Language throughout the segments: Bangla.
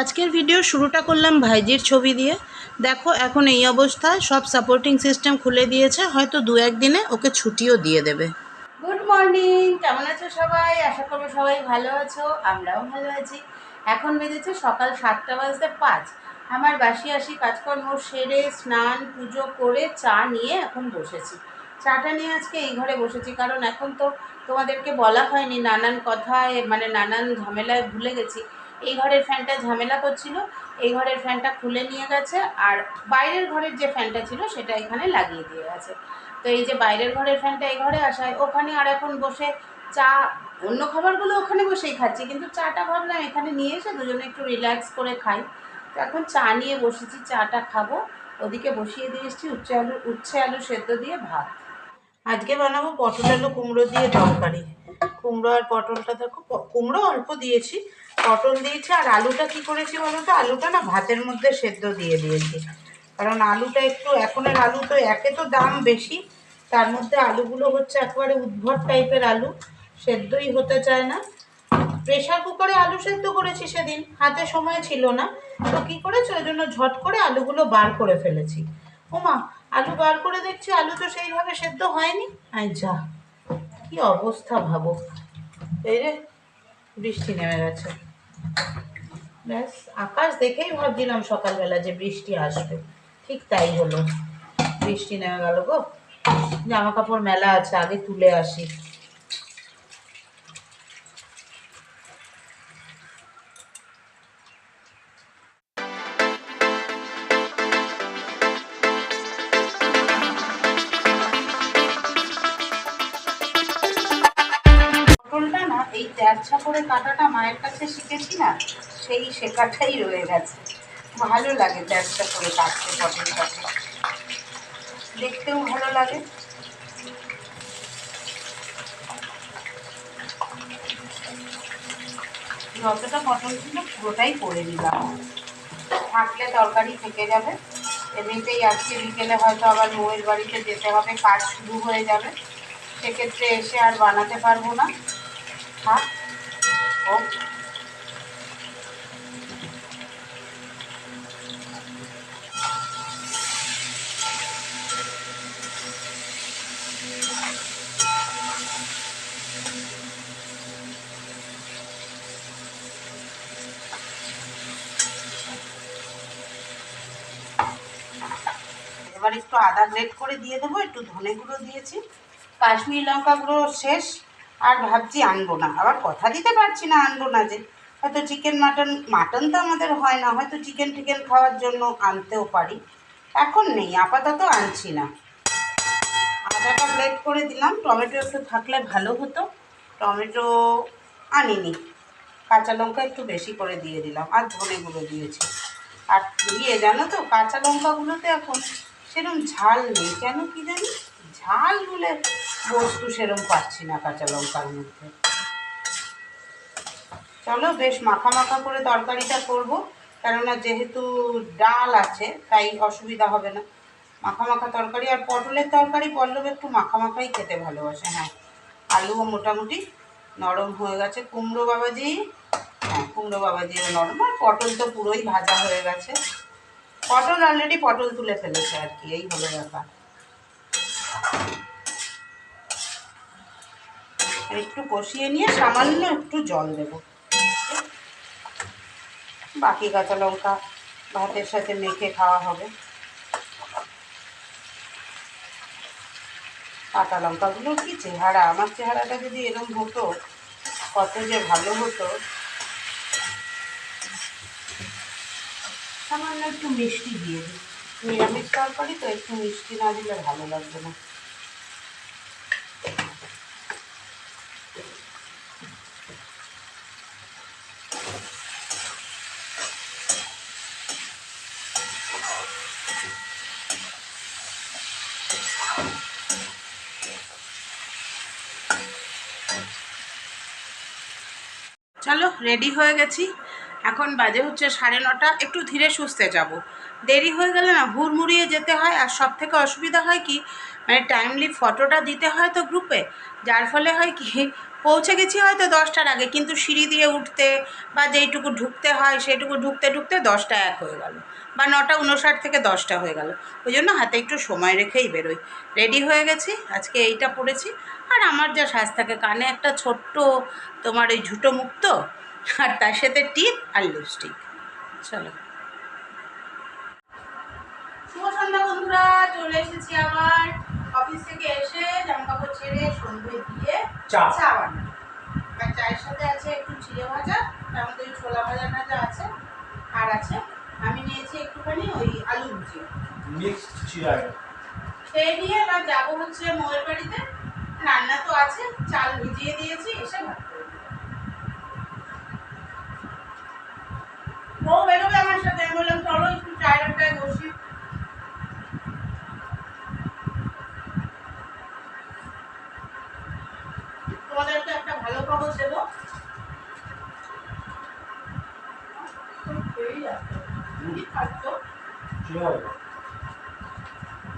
আজকের ভিডিও শুরুটা করলাম ভাইজির ছবি দিয়ে। দেখো, এখন এই অবস্থা সব সাপোর্টিং সিস্টেম খুলে দিয়েছে, হয়তো দু একদিনে ওকে ছুটিও দিয়ে দেবে। গুড মর্নিং কেমন আছো সবাই? আশা করব সবাই ভালো আছো, আমরাও ভালো আছি। এখন বেজেছে সকাল সাতটা বাজতে পাঁচ। আমার বাসি আসি কাজকর্ম সেরে, স্নান, পুজো করে, চা নিয়ে এখন বসেছি। চাটা নিয়ে আজকে এই ঘরে বসেছি, কারণ এখন তো তোমাদেরকে বলা হয়নি, নানান কথায় মানে নানান ঝামেলায় ভুলে গেছি। এই ঘরের ফ্যানটা ঝামেলা করছিল, এই ঘরের ফ্যানটা খুলে নিয়ে গেছে, আর বাইরের ঘরের যে ফ্যানটা ছিল সেটা এখানে লাগিয়ে দিয়ে গেছে। তো এই যে বাইরের ঘরের ফ্যানটা এই ঘরে আসায়, ওখানে আর এখন বসে চা, অন্য খাবারগুলো ওখানে বসেই খাচ্ছি, কিন্তু চাটা ভাবলাম এখানে নিয়ে এসে দুজনে একটু রিল্যাক্স করে খাই। তো এখন চা নিয়ে বসেছি, চাটা খাব। ওদিকে বসিয়ে দিয়ে এসেছি, উচ্ছে আলু উচ্ছে আলু সেদ্ধ দিয়ে ভাত। আজকে বানাবো পটল আলু কুমড়ো দিয়ে তরকারি। কুমড়ো আর পটলটা দেখো কুমড়ো অল্প দিয়েছি, পটল দিয়েছি আর আলুটা কি করেছি বলো তো? আলুটা না ভাতের মধ্যে সেদ্ধ দিয়ে দিয়েছি। কারণ আলুটা একটু, এখনের আলু তো একে তো দাম বেশি, তার মধ্যে আলুগুলো হচ্ছে একেবারে উদ্ভট টাইপের আলু, সেদ্ধই হতে চায় না। প্রেশার কুকারে আলু সেদ্ধ করেছি সেদিন, হাতে সময় ছিল না। তো কি করেছি? ওই জন্য ঝট করে আলুগুলো বার করে ফেলেছি। ওমা, আলু বার করে দেখছি, আলু তো সেইভাবে সেদ্ধ হয়নি। আই যা। কি অবস্থা ভাবো? এই রে, বৃষ্টি নেমে গেছে। ব্যাস, আকাশ দেখেই ভাবছিলাম সকালবেলা যে বৃষ্টি আসবে। ঠিক তাই হলো। বৃষ্টি নেমে গেল গো। জামা কাপড় মেলা আছে, আগে তুলে আসি। তেরছা করে কাটাটা মায়ের কাছে শিখেছি না, সেই শেখাটাই রয়ে গেছে। ভালো লাগে তেরছা করে কাটতে পটলটাকে দেখতেও ভালো লাগে। যতটা পটল ছিল পুরোটাই করে দিলাম থাকলে তরকারি থেকে যাবে। এমনিতেই আজকে বিকেলে হয়তো আবার বউয়ের বাড়িতে যেতে হবে, কাজ শুরু হয়ে যাবে। সেক্ষেত্রে এসে আর বানাতে পারব না। এবার একটু আদা গ্রেট করে দিয়ে দেবো, একটু ধনে গুঁড়ো দিয়েছি। কাশ্মীর লঙ্কা গুঁড়ো শেষ। আর ভাবছি আনব না। আবার কথা দিতে পারছি না আনব না যে। হয়তো চিকেন মাটন মাটন তো আমাদের হয় না। হয়তো চিকেন টিকেন খাওয়ার জন্য আনতেও পারি। এখন নেই, আপাতত আনছি না। আদাটা গ্রেট করে দিলাম। টমেটো একটু থাকলে ভালো হতো। টমেটো আনিনি। কাঁচা লঙ্কা একটু বেশি করে দিয়ে দিলাম। আর ধনে গুঁড়ো দিয়েছি। আর দিয়ে জানো তো, কাঁচা লঙ্কাগুলোতে এখন সেরকম ঝাল নেই। কেন কি জানি? ঝাল বলে বস্তু সেরকম পাচ্ছি না কাঁচা লঙ্কার মধ্যে। চলো বেশ মাখা মাখা করে তরকারিটা করব, কেননা যেহেতু ডাল আছে, তাই অসুবিধা হবে না। মাখা মাখা তরকারি আর পটলের তরকারি পল্লব একটু মাখা মাখাই খেতে ভালোবাসে হ্যাঁ। আলুও মোটামুটি নরম হয়ে গেছে, কুমড়ো বাবাজি হ্যাঁ কুমড়ো বাবাজিও নরম, আর পটল তো পুরোই ভাজা হয়ে গেছে। পটল অলরেডি পটল তুলে ফেলেছে আর কি, এই হলো ব্যাপার। একটু কষিয়ে নিয়ে সামান্য একটু জল দেব। বাকি কাঁচা লঙ্কা ভাতের সাথে মেখে খাওয়া হবে। কাঁচা লঙ্কাগুলো কি চেহারা? আমার চেহারাটা যদি এরকম হতো, কত যে ভালো হতো। সামান্য একটু মিষ্টি দিয়ে দিই। নিরামিষ তরকারি তো একটু মিষ্টি না দিলে ভালো লাগবে না। চলো রেডি হয়ে গেছি। এখন বাজে হচ্ছে সাড়ে নটা, একটু ধীরে সুস্থে যাব। দেরি হয়ে গেলে না হুড়মুড়িয়ে যেতে হয় আর সব থেকে অসুবিধা হয় কি মানে টাইমলি ফটোটা দিতে হয় তো গ্রুপে যার ফলে হয় কি, পৌঁছে গেছি হয়তো দশটার আগে, কিন্তু সিঁড়ি দিয়ে উঠতে বা যেইটুকু ঢুকতে হয় সেটুকু ঢুকতে ঢুকতে দশটা এক হয়ে গেল বা নটা উনষাট থেকে দশটা হয়ে গেল। ওই জন্য হাতে একটু সময় রেখেই বেরোই। রেডি হয়ে গেছি, আজকে এইটা পড়েছি। আর আমার যা সাজ থাকে কানে একটা ছোট্ট তোমার এই ঝুটো মুক্ত আর তার সাথে টিপ আর লিপস্টিক। চলো। শুভ সন্ধ্যা বন্ধুরা চলে এসেছি আবার। অফিস থেকে এসে জামা কাপড় ছেড়ে সন্ধে দিয়ে চা। চা বানাবো। আর চায়ের সাথে আছে একটু চিড়ে ভাজা তার মধ্যে ওই ছোলা ভাজা টাজা আছে আর আছে আমি নিয়েছি একটুখানি ওই আলু ভুজি। মিক্সড খেয়ে নিয়ে এবার যাব হচ্ছে মোয়ের বাড়িতে। রান্না তো আছে চাল ভিজিয়ে দিয়েছি এসে ভাত করে দেবো। ও বেরোবে আমার সাথে আমি বললাম চলো একটু চায়ের আড্ডায় বসি। তোমাদেরকে একটা ভালো দেবো।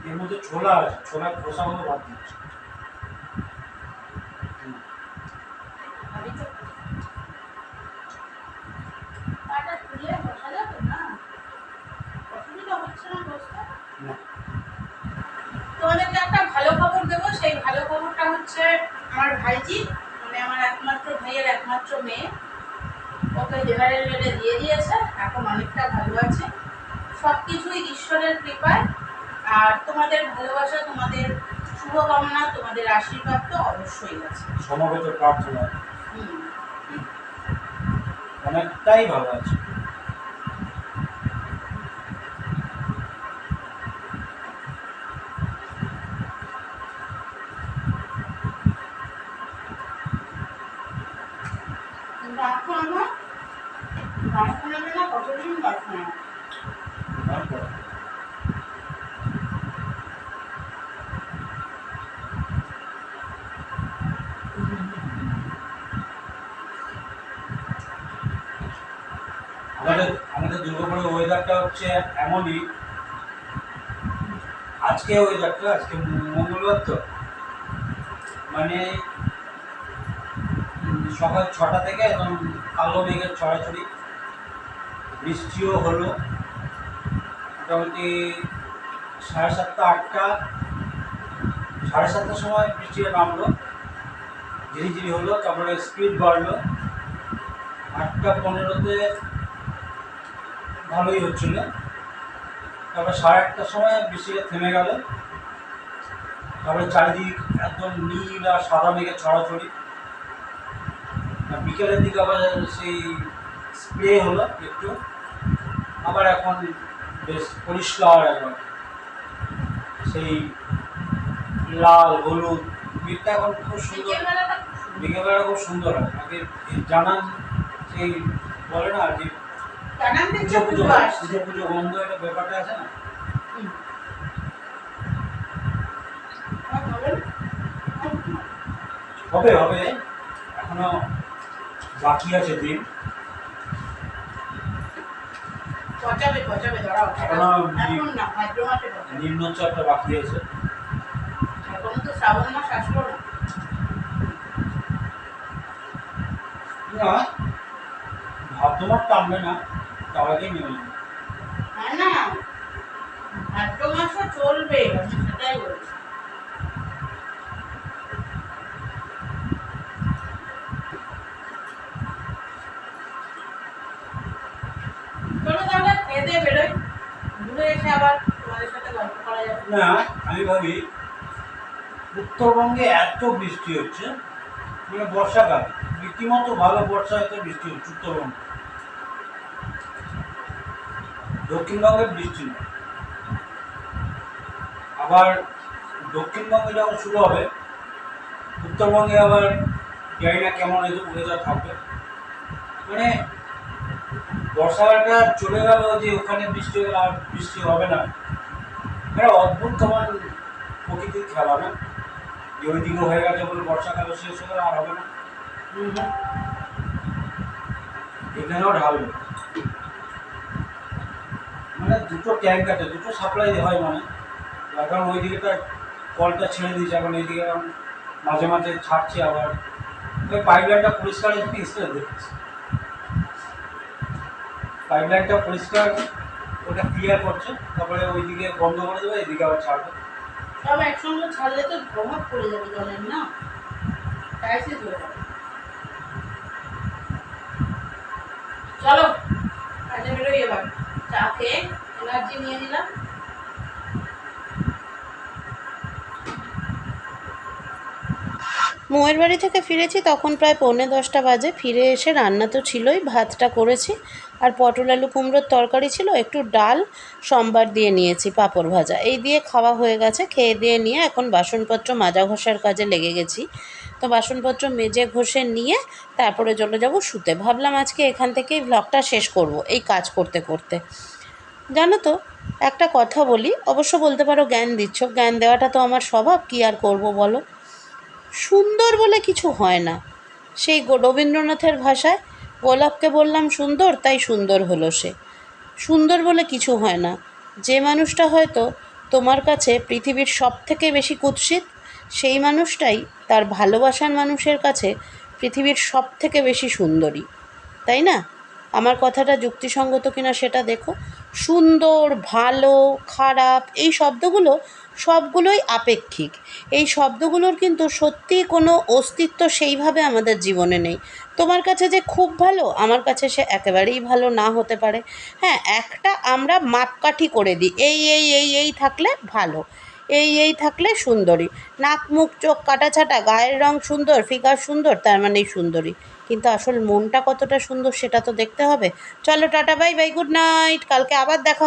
এর মধ্যে ছোলা আছে, ছোলার খোসাগুলো বাদ দিচ্ছে। আমার ভাইজি মানে আমার একমাত্র ভাইয়ের একমাত্র মেয়ে। ওকে জেনারেল ওয়ার্ডে দিয়ে দিয়েছে এখন অনেকটা ভালো আছে। সব কিছুই ঈশ্বরের কৃপায়। আর তোমাদের ভালোবাসা তোমাদের শুভকামনা তোমাদের আশীর্বাদ তো অবশ্যই আছে। সমবেত প্রার্থনা। অনেকটাই ভালো আছে কিন্তু এখন আমার এখন আমি না কতদিন বাঁচবো আমাদের আমাদের দুর্গাপুরের ওয়েদারটা হচ্ছে এমনই। আজকে ওয়েদারটা আজকে মঙ্গলবার তো। মানে সকাল ছটা থেকে একদম কালো মেঘের ছড়াছড়ি। বৃষ্টিও হলো। মোটামুটি সাড়ে সাতটা, আটটা, সাড়ে সাতটার সময় বৃষ্টিটা নামলো। ঝিরিঝিরি হলো, তারপরে স্পিড বাড়লো। আটটা পনেরোতে ভালোই হচ্ছিল। তারপরে সাড়ে আটটার সময় বৃষ্টিটা থেমে গেল। তারপরে চারিদিক একদম নীল আর সাদা মেঘের ছড়াছড়ি। বিকেলের দিকে আবার সেই স্প্রে হলো একটু। আবার এখন বেশ পরিষ্কার একবার সেই লাল হলুদ মেঘটা এখন খুব সুন্দর। বিকেলবেলা খুব সুন্দর। হয়। আগে জানান সেই বলে না যে পুজো পুজো পুজো পুজো গন্ধ একটা ব্যাপারটা আছে না। আর হবে হবে। এখনও বাকি আছে দিন। পচাবে পচাবে দাঁড়াও এখন না ভাদ্র মাসে নিম্নচাপটা বাকি আছে এখন তো শ্রাবণ মাস আসলো না। টানবে না তার আগেই নেমে হ্যাঁ না ভাদ্র মাসও চলবে আমি সেটাই বলছি চলো তাহলে খেয়ে দিয়ে বেরোই ঘুরে এসে আবার তোমাদের সাথে গল্প করা যাবে না আমি ভাবি উত্তরবঙ্গে এত বৃষ্টি হচ্ছে মানে বর্ষাকাল। রীতিমতো ভালো বর্ষা হয়তো বৃষ্টি হচ্ছে উত্তরবঙ্গে। দক্ষিণবঙ্গে বৃষ্টি নেই। আবার দক্ষিণবঙ্গে যখন শুরু হবে, উত্তরবঙ্গে আবার জানি না কেমন ওয়েদার থাকবে। মানে বর্ষাকালটা চলে গেল যে ওখানে বৃষ্টি আর বৃষ্টি হবে না। একটা অদ্ভুত, কেমন প্রকৃতির খেলা না যে ওইদিকে হয়ে গেছে বলে বর্ষাকাল শেষ হয়ে আর হবে না। এখানেও ঢালবে মানে দুটো ট্যাঙ্ক আছে, দুটো সাপ্লাই হয় মানে। এখন ওই দিকে কলটা ছেড়ে দিয়েছে, এখন এইদিকে মাঝে মাঝে ছাড়ছে আবার। ওই পাইপ লাইনটা পরিষ্কার ইনস্টল দেখেছি। পাইপ লাইনটা পরিষ্কার, ওটা ক্লিয়ার করছে। তারপরে ওইদিকে বন্ধ করে দেবে, এদিকে আবার ছাড়বে। সব একসঙ্গে ছাড়লে তো প্রভাব পড়ে যাবে জলের না? টাইসে ধরে চলো কাজে বেরোই এবার চা খেয়ে এনার্জি নিয়ে নিলাম। মোয়ের বাড়ি থেকে ফিরেছি, তখন প্রায় পৌনে দশটা বাজে। ফিরে এসে রান্না তো ছিলই, ভাতটা করেছি, আর পটল, আলু, কুমড়োর তরকারি ছিল, একটু ডাল, সম্বার দিয়ে নিয়েছি, পাঁপড় ভাজা। এই দিয়ে খাওয়া হয়ে গেছে, খেয়ে দিয়ে নিয়ে এখন বাসনপত্র মাজা ঘষার কাজে লেগে গেছি। তো বাসনপত্র মেজে ঘষে নিয়ে তারপরে চলে যাব শুতে। ভাবলাম আজকে এখান থেকেই ভ্লগটা শেষ করব, এই কাজ করতে করতে। জানো তো, একটা কথা বলি, অবশ্য বলতে পারো জ্ঞান দিচ্ছ, জ্ঞান দেওয়াটা তো আমার স্বভাব, কী আর করব বলো? সুন্দর বলে কিছু হয় না। সেই রবীন্দ্রনাথের ভাষায় গোলাপকে বললাম সুন্দর, তাই সুন্দর হলো সে। সুন্দর বলে কিছু হয় না। যে মানুষটা হয়তো তোমার কাছে পৃথিবীর সব থেকে বেশি কুৎসিত, সেই মানুষটাই তার ভালোবাসার মানুষের কাছে পৃথিবীর সব থেকে বেশি সুন্দরী। তাই না? আমার কথাটা যুক্তিসঙ্গত কিনা সেটা দেখো। সুন্দর, ভালো, খারাপ এই শব্দগুলো সবগুলোই আপেক্ষিক। এই শব্দগুলোর কিন্তু সত্যিই কোনো অস্তিত্ব সেইভাবে আমাদের জীবনে নেই। তোমার কাছে যে খুব ভালো, আমার কাছে সে একেবারেই ভালো না হতে পারে। হ্যাঁ একটা আমরা মাপকাঠি করে দিই। এই এই এই এই থাকলে ভালো। এই এই থাকলে সুন্দরী। নাক, মুখ, চোখ কাটাছাটা গায়ের রং সুন্দর, ফিগার সুন্দর, তার মানেই সুন্দরী। কিন্তু আসল মনটা কতটা সুন্দর সেটা তো দেখতে হবে। চলো tata, bye bye, good night. কালকে আবার দেখা